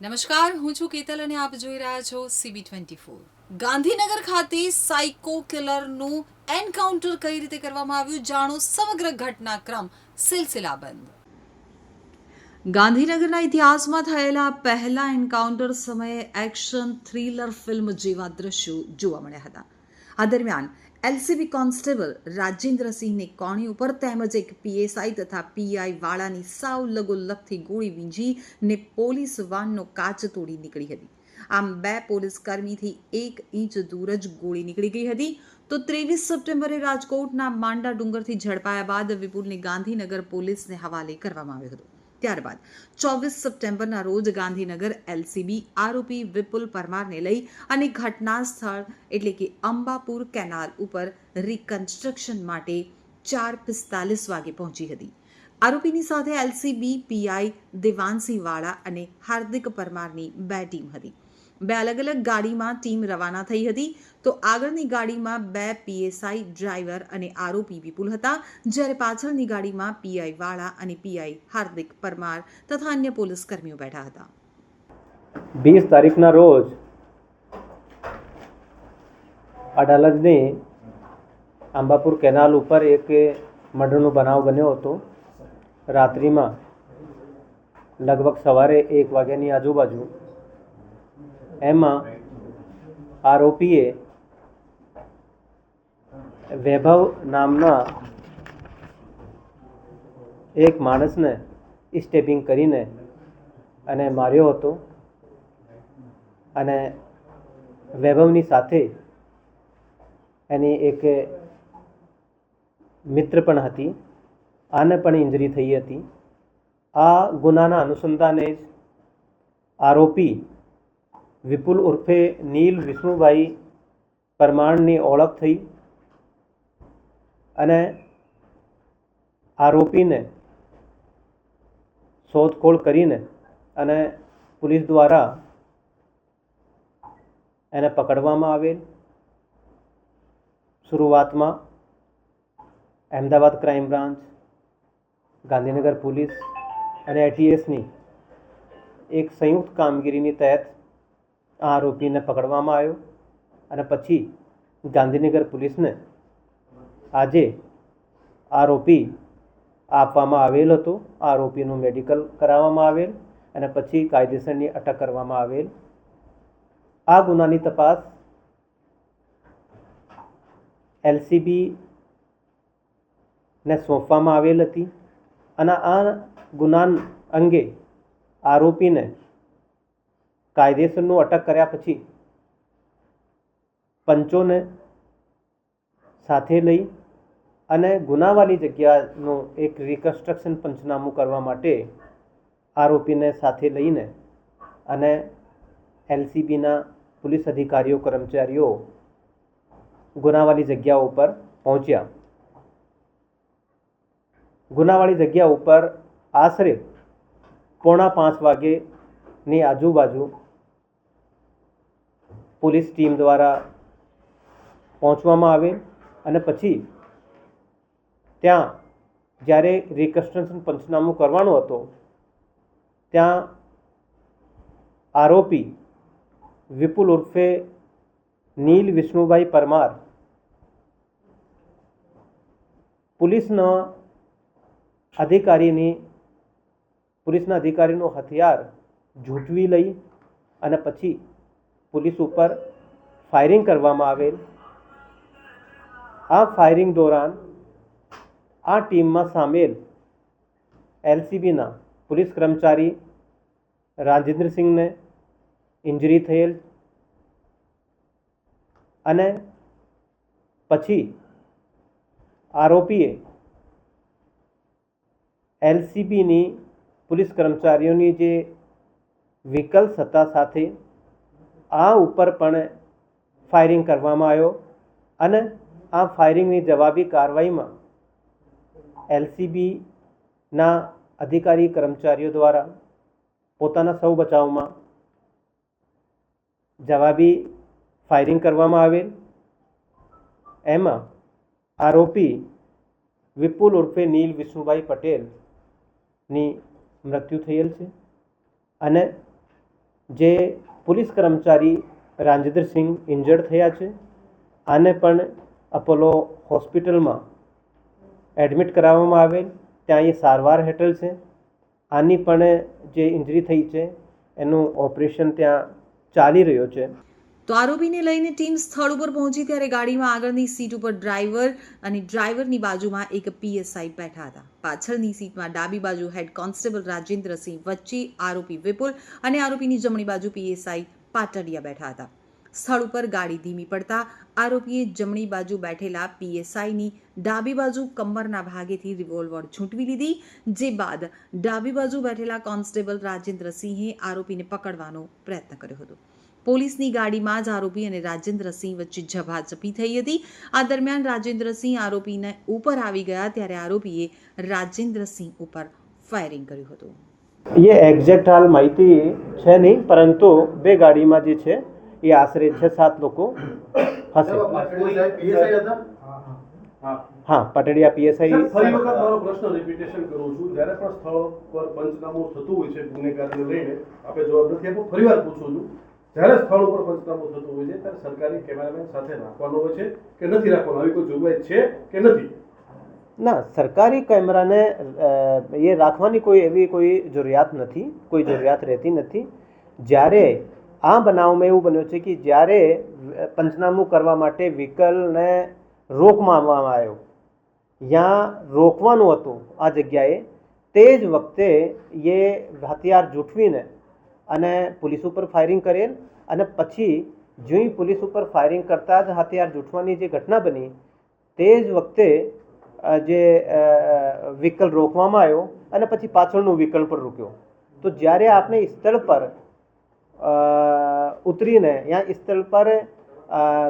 નમસ્કાર, હું છું કેતલ અને આપ જોઈ રહ્યા છો સીબી ટ્વેન્ટી ફોર ગાંધીનગર ખાતે સાયકો કિલરનું એન્કાઉન્ટર કઈ રીતે કરવામાં આવ્યું જાણો સમગ્ર ઘટનાક્રમ સિલસિલાબંધ. ગાંધીનગરના ઇતિહાસમાં થયેલા પહેલા એન્કાઉન્ટર સમયે એક્શન થ્રિલર ફિલ્મ જેવા દ્રશ્યો જોવા મળ્યા હતા. આ દરમિયાન એલસીબી કોન્સ્ટેબલ રાજેન્દ્રસિંહની કોણી ઉપર તેમજ એક પીએસઆઈ તથા પીઆઈ વાળાની સાવ લગોલગથી ગોળી વીંજી ને પોલીસ વાનનો કાચ તોડી નીકળી હતી. આમ બે પોલીસકર્મીથી એક ઇંચ દૂર જ ગોળી નીકળી ગઈ હતી. તો ત્રેવીસ સપ્ટેમ્બરે રાજકોટના માંડા ડુંગરથી ઝડપાયા બાદ વિપુલને ગાંધીનગર પોલીસને હવાલે કરવામાં આવ્યો હતો. ત્યારબાદ ચોવીસ સપ્ટેમ્બરના રોજ ગાંધીનગર એલસીબી આરોપી વિપુલ પરમારને લઈ અને ઘટના સ્થળ એટલે કે અંબાપુર કેનાલ ઉપર રિકન્સ્ટ્રક્શન માટે ચાર પિસ્તાલીસ વાગે પહોંચી હતી. આરોપીની સાથે એલસીબી પીઆઈ દેવાનસિંહ વાળા અને હાર્દિક પરમારની બે ટીમ હતી. બે અલગ અલગ ગાડીમાં ટીમ રવાના થઈ હતી. તો આગળની ગાડીમાં બે પીએસઆઈ ડ્રાઈવર અને આરોપી વિપુલ હતા, જ્યારે પાછળની ગાડીમાં પીઆઈ વાળા અને પીઆઈ હાર્દિક પરમાર તથા અન્ય પોલીસ કર્મીઓ બેઠા હતા. વીસ તારીખના રોજ અડાલજની આંબાપુર કેનાલ ઉપર એક મર્ડરનો બનાવ બન્યો હતો. રાત્રિમાં લગભગ સવારે એક વાગ્યાની આજુબાજુ એમાં આરોપીએ વૈભવ નામના એક માણસને સ્ટેપિંગ કરીને અને માર્યો હતો. અને વૈભવની સાથે એની એક મિત્ર પણ હતી. આને પણ ઇન્જરી થઈ હતી. આ ગુનાના અનુસંધાને જ આરોપી વિપુલ ઉર્ફે નીલ વિષ્ણુભાઈ પરમાણની ઓળખ થઈ અને આરોપીને શોધખોળ કરીને અને પોલીસ દ્વારા એને પકડવામાં આવેલ. શરૂઆતમાં Ahmedabad crime branch, Gandhinagar police અને એટીએસની એક સંયુક્ત કામગીરીની તહેત આ આરોપીને પકડવામાં આવ્યો અને પછી ગાંધીનગર પોલીસને આજે આરોપી આપવામાં આવેલ હતો. આરોપીનું મેડિકલ કરાવવામાં આવેલ અને પછી કાયદેસરની અટક કરવામાં આવેલ. આ ગુનાની તપાસ એલસીબી ને સોંપવામાં આવેલ હતી અને આ ગુના અંગે આરોપીને કાયદેસરનું અટક કર્યા પછી પંચોને સાથે લઈ અને ગુનાવાળી જગ્યાનું એક રિકન્સ્ટ્રક્શન પંચનામું કરવા માટે આરોપીને સાથે લઈને અને એલસીબીના પોલીસ અધિકારીઓ, કર્મચારીઓ ગુનાવાળી જગ્યા ઉપર પહોંચ્યા. ગુનાવાળી જગ્યા ઉપર આશરે પોણા પાંચ વાગ્યેની આજુબાજુ પોલીસ ટીમ દ્વારા પહોંચવામાં આવે અને પછી ત્યાં જ્યારે રિકન્સ્ટ્રક્શન પંચનામું કરવાનું હતો, ત્યાં આરોપી વિપુલ ઉર્ફે નીલ વિષ્ણુભાઈ પરમાર પોલીસના અધિકારીની, પોલીસના અધિકારીનું હથિયાર ઝૂંટવી લઈ અને પછી પોલીસ ઉપર ફાયરિંગ કરવામાં આવેલ. આ ફાયરિંગ દોરાન આ ટીમમાં સામેલ એલસીબીના પોલીસ કર્મચારી રાજેન્દ્રસિંહને ઇન્જરી થયેલ અને પછી આરોપીએ એલસીબીની પોલીસ કર્મચારીઓની જે વ્હીકલ્સ હતા સાથે આ ઉપર પણ ફાયરિંગ કરવામાં આવ્યો અને આ ફાયરિંગની જવાબી કાર્યવાહીમાં એલસીબીના અધિકારી, કર્મચારીઓ દ્વારા પોતાના સૌ બચાવમાં જવાબી ફાયરિંગ કરવામાં આવેલ. એમાં આરોપી વિપુલ ઉર્ફે નીલ વિષ્ણુભાઈ પટેલની મૃત્યુ થયેલ છે અને જે પોલીસ કર્મચારી રાજેન્દ્રસિંહ ઇન્જર્ડ થયા છે. આને પણ અપોલો હોસ્પિટલમાં એડમિટ કરાવવામાં આવેલ. ત્યાં એ સારવાર હેઠળ છે. આની પણ જે ઇન્જરી થઈ છે, એનું ઓપરેશન ત્યાં ચાલી રહ્યો છે. તો આરોપીને લઈને ટીમ સ્થળ ઉપર પહોંચી ત્યારે ગાડીમાં આગળની સીટ ઉપર ડ્રાઈવર અને ડ્રાઈવરની બાજુમાં એક પીએસઆઈ બેઠા હતા. પાછળની સીટમાં ડાબી બાજુ હેડ કોન્સ્ટેબલ રાજેન્દ્રસિંહ, વચ્ચે આરોપી વિપુલ અને આરોપીની જમણી બાજુ પીએસઆઈ પાટડિયા બેઠા હતા. સ્થળ ઉપર ગાડી ધીમી પડતા આરોપીએ જમણી બાજુ બેઠેલા પીએસઆઈની ડાબી બાજુ કમરના ભાગેથી રિવોલ્વર છૂંટવી લીધી, જે બાદ ડાબી બાજુ બેઠેલા કોન્સ્ટેબલ રાજેન્દ્રસિંહે આરોપીને પકડવાનો પ્રયત્ન કર્યો હતો. પોલીસની ગાડીમાં જ આરોપી અને રાજેન્દ્રસિંહ વચ્ચે ઝપાઝપી થઈ હતી. આ દરમિયાન રાજેન્દ્રસિંહ આરોપીને ઉપર આવી ગયા ત્યારે આરોપીએ રાજેન્દ્રસિંહ ઉપર ફાયરિંગ કર્યું હતું. એ એક્ઝેક્ટ હાલ માહિતી છે નહીં પરંતુ બે ગાડીમાં જે છે એ આશરે છ સાત લોકો હશે. હા પટડિયા પીએસઆઈ. ફરી વખત મારો પ્રશ્ન રિપીટેશન કરું છું. જ્યારે પણ સ્થળ પર પંચનામું થતું હોય છે ગુનેગારને લઈને આપણે જવાબ નથી આપો ફરીવાર પૂછું છું. જ્યારે સ્થળ ઉપર પંચનામું થતું હોય છે, ત્યારે સરકારી કેમેરામેન સાથે રાખવાનો હોય છે કે નથી રાખવાનો? આવી કોઈ જોગવાઈ છે કે નથી? ના, સરકારી કેમેરાને એ રાખવાની કોઈ એવી કોઈ જરૂરિયાત નથી, કોઈ જરૂરિયાત રહેતી નથી. જ્યારે આ બનાવમાં એવું બન્યું છે કે જ્યારે પંચનામું કરવા માટે વ્હીકલને મારવામાં આવ્યો ત્યાં રોકવાનું હતું આ જગ્યાએ, તે જ વખતે એ હથિયાર જૂઠવીને અને પોલીસ ઉપર ફાયરિંગ કરેલ અને પછી જોઈ પોલીસ ઉપર ફાયરિંગ કરતા જ હથિયાર જૂઠવાની જે ઘટના બની, તે જ વખતે જે વ્હીકલ રોકવામાં આવ્યો અને પછી પાછળનું વ્હીકલ પણ રોક્યો. તો જ્યારે આપણે સ્થળ પર ઉતરીને યા સ્થળ પર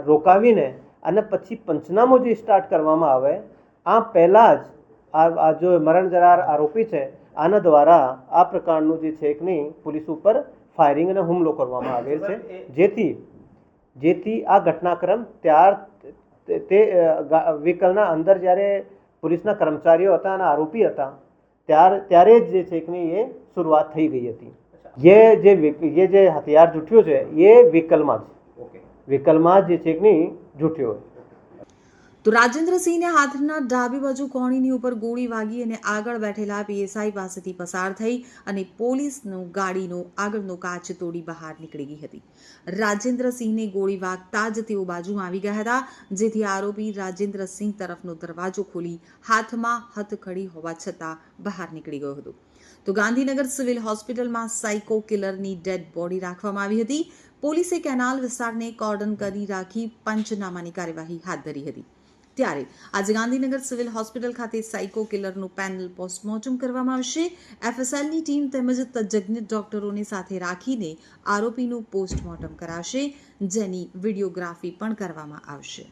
રોકાવીને અને પછી પંચનામું જે સ્ટાર્ટ કરવામાં આવે, આ પહેલાં જ આ આ જો મરણ જનાર આરોપી છે આના દ્વારા આ પ્રકારનું જે છે કે પોલીસ ઉપર ફાયરિંગ અને હુમલો કરવામાં આવેલ છે. જેથી જેથી આ ઘટનાક્રમ ત્યાર તે- વિકલના વ્હીકલના અંદર જ્યારે પોલીસના કર્મચારીઓ હતા અને આરોપી હતા ત્યાર ત્યારે જ જે છે કે એ શરૂઆત થઈ ગઈ હતી. એ જે એ જે હથિયાર જૂઠ્યો છે એ વ્હીકલમાં જ. વ્હીકલમાં જ જે છે કે નહીં જૂઠ્યો. તો રાજેન્દ્રસિંહને હાથના ડાબી બાજુ કોણીની ઉપર ગોળી વાગી અને આગળ બેઠેલા પીએસઆઈ પાસેથી પસાર થઈ અને પોલીસનું ગાડીનો, આગળનો કાચ તોડી બહાર નીકળી ગઈ હતી. રાજેન્દ્રસિંહને ગોળી વાગતા જ તેઓ બાજુમાં આવી ગયા હતા, જેથી આરોપી રાજેન્દ્રસિંહ તરફનો દરવાજો ખોલી હાથમાં હથકડી હોવા છતાં બહાર નીકળી ગયો હતો. તો ગાંધીનગર સિવિલ હોસ્પિટલમાં સાયકો કિલરની ડેડ બોડી રાખવામાં આવી હતી. પોલીસે કેનાલ વિસ્તારને કોર્ડન કરી રાખી પંચનામાની કાર્યવાહી હાથ ધરી હતી. ત્યારે આજે ગાંધીનગર સિવિલ હોસ્પિટલ ખાતે સાયકો કિલરનું પેનલ પોસ્ટમોર્ટમ કરવામાં આવશે. એફએસએલની ટીમ તેમજ તજજ્ઞ ડોક્ટરોને સાથે રાખીને આરોપીનું પોસ્ટમોર્ટમ કરાશે, જેની વિડીયોગ્રાફી પણ કરવામાં આવશે.